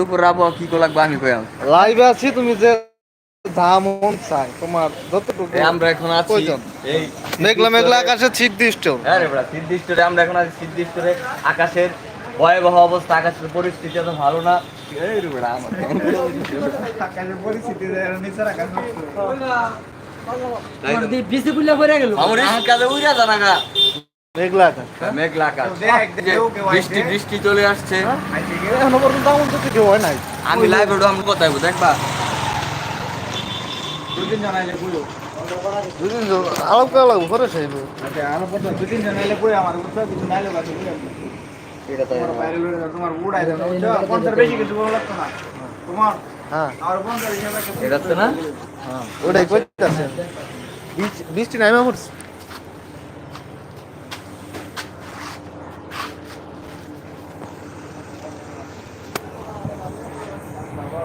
দুপুর আবহাওয়া কি লাগবে আমি কইলাম লাইভে আছি তুমি যে যা মন চাই তোমার যতটুকু আমরা এখন আছি এই মেঘলা মেঘলা আকাশে ছিট দৃষ্ট হ্যাঁ রে বড়া সিদ্ধিষ্টরে আমরা এখন আছি সিদ্ধিষ্টরে আকাশের ভয়াবহ অবস্থা আকাশের পরিস্থিতি এত ভালো না। এই রে বড়া আমার তাই তো। বিসি গুলা করে গেল। আমার ইসকালে উইরা জানা মেঘলা মেঘলা বৃষ্টি বৃষ্টি চলে আসছে। এখনও পর্যন্ত আমার তো কিছু হয় নাই। আমি লাইভ আমি কোথায়? দেখবা? দুদিন আলাপ করা লাগবো পরে চাইব এটা তাই হ্যাঁ। এটা তো না। হ্যাঁ। ওটাই করতেছে বৃষ্টি নাই পড়ছে।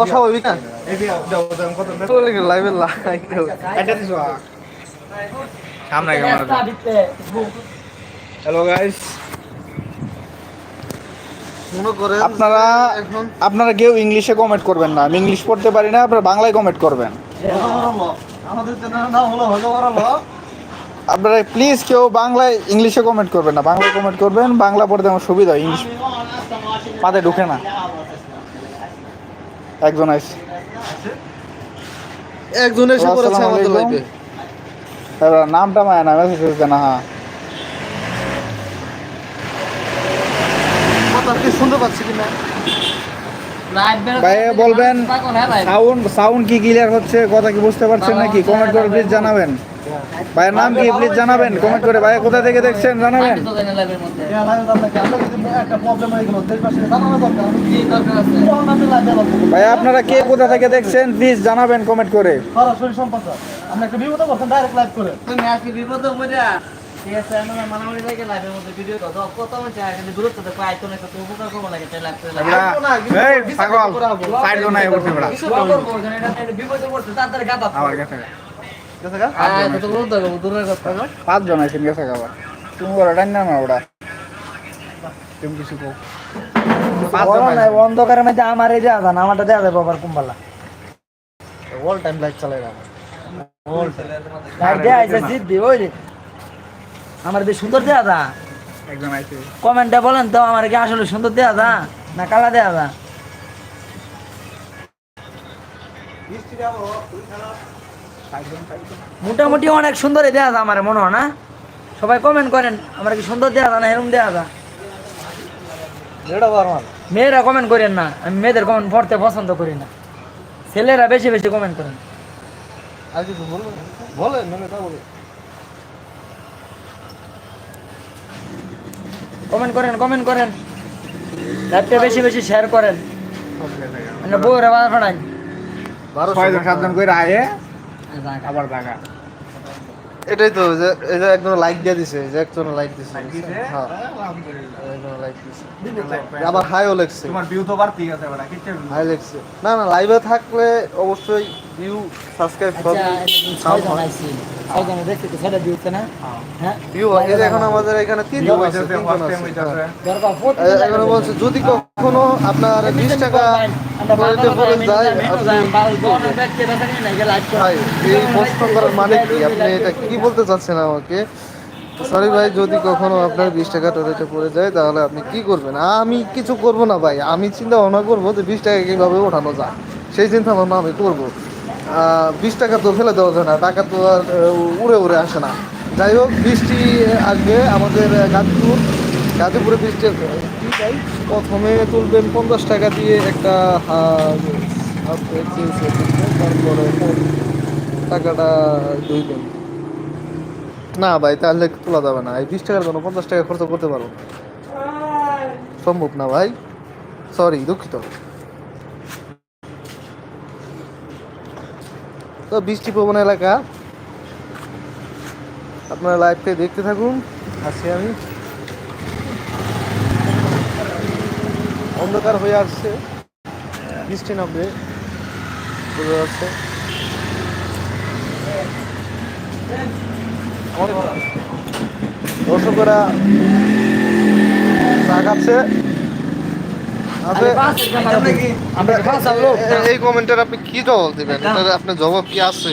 অস্বাভাবিক না? এই যে দাও দাও কত লাইভে লাইক এটা দিছো সামনে হ্যালো গাইস আপনারা আপনারা কেউ ইংলিশে কমেন্ট করবেন না। আমি ইংলিশ পড়তে পারি না আপনারা বাংলায় কমেন্ট করবেন। আমাদের হলো হলো হলো। আপনারা প্লিজ কেউ বাংলায় ইংলিশে কমেন্ট করবেন না। বাংলায় কমেন্ট করবেন বাংলা পড়তে আমার সুবিধা হয় ইংলিশ পাতে ঢুকে না। একজন আইস একজন এসে আসসালামু আমাদের। লাইভে এবার নামটা মায়া না মেসেজ করতে না হ্যাঁ। কথা শুনতে পাচ্ছি কিনা ভাই বলবেন সাউন্ড সাউন্ড কি ক্লিয়ার হচ্ছে? কথা কি বুঝতে পারছেন নাকি? কমেন্ট করে প্লিজ জানাবেন। ভাইয়ের নাম কি প্লিজ জানাবেন? কমেন্ট করে। ভাইয়া কোথা থেকে দেখছেন? জানাবেন। ভাইয়া আপনারা কে কোথা থেকে দেখছেন? প্লিজ জানাবেন কমেন্ট করে। আছে আমরা কিছু আছেন গেছে তুমি ডান না তুমি কিছু আছে। অন্ধকারের মধ্যে আমার এই দেওয়া যান আমারটা দেওয়া যাবে আবার কুম্বালা। অল টাইম লাইক চালাই না লাইভ দেওয়া আছে সিদ্ধি ওই রে আমার বেশ সুন্দর দা কমেন্টে বলেন তো আমার কি আসলে সুন্দর দেওয়া দা না কালা দেয়া দা মোটামুটি অনেক সুন্দর দেওয়া দা আমার মনে হয় না? সবাই কমেন্ট করেন আমার কি সুন্দর দেওয়া দা না এরকম দেওয়া দা মেয়েরা কমেন্ট করেন না আমি মেয়েদের কমেন্ট পড়তে পছন্দ করি না। ছেলেরা বেশি বেশি কমেন্ট করেন। আর কিছু বলবেন? বলেন মানে কমেন্ট করেন কমেন্ট করেন। লাইভটা বেশি বেশি শেয়ার করেন। মানে বউরা বাধা সাতজন করে আয়ে। আবার এটাই তো যে এই যে একজন লাইক দিয়ে দিছে যে একজন লাইক দিছে হ্যাঁ। একজন লাইক দিছে। আবার হাইও তোমার ভিউ তো আছে বড়া কিচ্ছে হাই না না লাইভে থাকলে অবশ্যই ভিউ সাবস্ক্রাইব সব ছয়জন আইসি। ছয়জন দেখতে তো সেটা দিতে না? হ্যাঁ। ভিউ এই এখন আমাদের এখানে তিনজন আছে হ্যাঁ। দরকার এখানে বলছে যদি কখনো আপনার বিশ টাকা যায় ভাই এই প্রশ্ন করার মানে কি? আপনি এটা কি বলতে চাচ্ছেন আমাকে? সরি ভাই যদি কখনো আপনার বিশ টাকা টয়লেটে পড়ে যায় তাহলে আপনি কি করবেন? আমি কিছু করব না ভাই আমি চিন্তা ভাবনা করব যে বিশ টাকা কীভাবে ওঠানো যায়। সেই চিন্তা ভাবনা আমি করব। বিশ টাকা তো ফেলে দেওয়া যায় না টাকা তো আর উড়ে উড়ে আসে না। যাই হোক বৃষ্টি আসবে আমাদের গাজীপুর গাজীপুরে বৃষ্টি চাই প্রথমে তুলবেন পঞ্চাশ টাকা দিয়ে একটা তারপরে টাকাটা দুইবেন না ভাই, তাহলে তোলা যাবে না। এই বিশ টাকার জন্য পঞ্চাশ টাকা খরচ করতে পারব না। সম্ভব না ভাই। সরি দুঃখিত। তো বৃষ্টি প্রবণ এলাকা। আপনারা লাইভকে দেখতে থাকুন। আসি আমি। অন্ধকার হয়ে আসছে। বৃষ্টি নামবে বোঝা যাচ্ছে। দর্শকরা চা খাচ্ছে আপনি আমরা খাস লোক এ- এই কমেন্টের আপনি কি জবাব দেবেন? এটার আপনার জবাব কি আছে?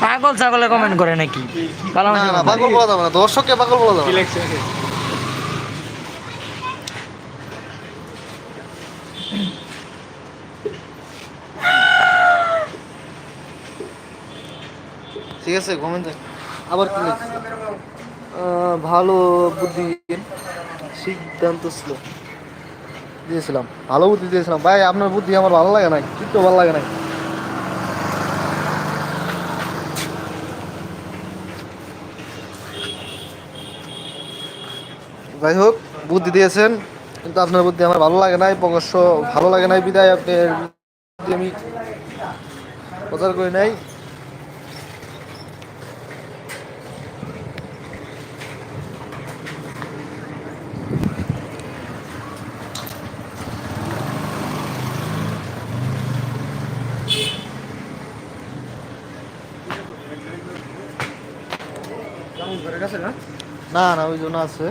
পাগল ছাগলে কমেন্ট করে নাকি? পাগল বলা যাবে না। দর্শককে পাগল বলা যাবে ঠিক আছে কমেন্ট আবার কি ভালো বুদ্ধি সিদ্ধান্ত ছিল। দিয়েছিলাম। ভালো বুদ্ধি দিয়েছিলাম। ভাই, আপনার বুদ্ধি আমার ভালো লাগে না কিন্তু ভালো লাগে না যাই হোক, বুদ্ধি দিয়েছেন, কিন্তু আপনার বুদ্ধি আমার ভালো লাগে নাই, প্রকাশ্য ভালো লাগে নাই বিদায় আপনার আমি প্রচার করি নাই। না না ওই জন্য আছে।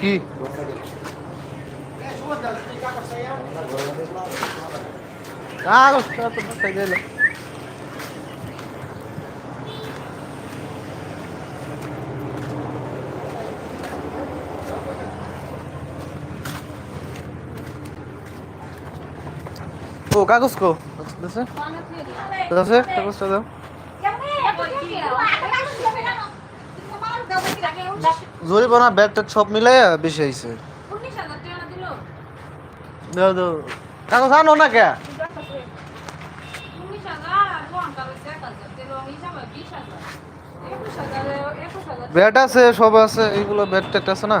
কি? কাগজ তো ও, কাগজ কো। আছে? আছে? কাগজটা সব মিলাই বেশি আইছে দাও কাগজ আনো না কে? ব্যাট আছে, সব আছে, এইগুলো ব্যাট ট্যাগ আছে না?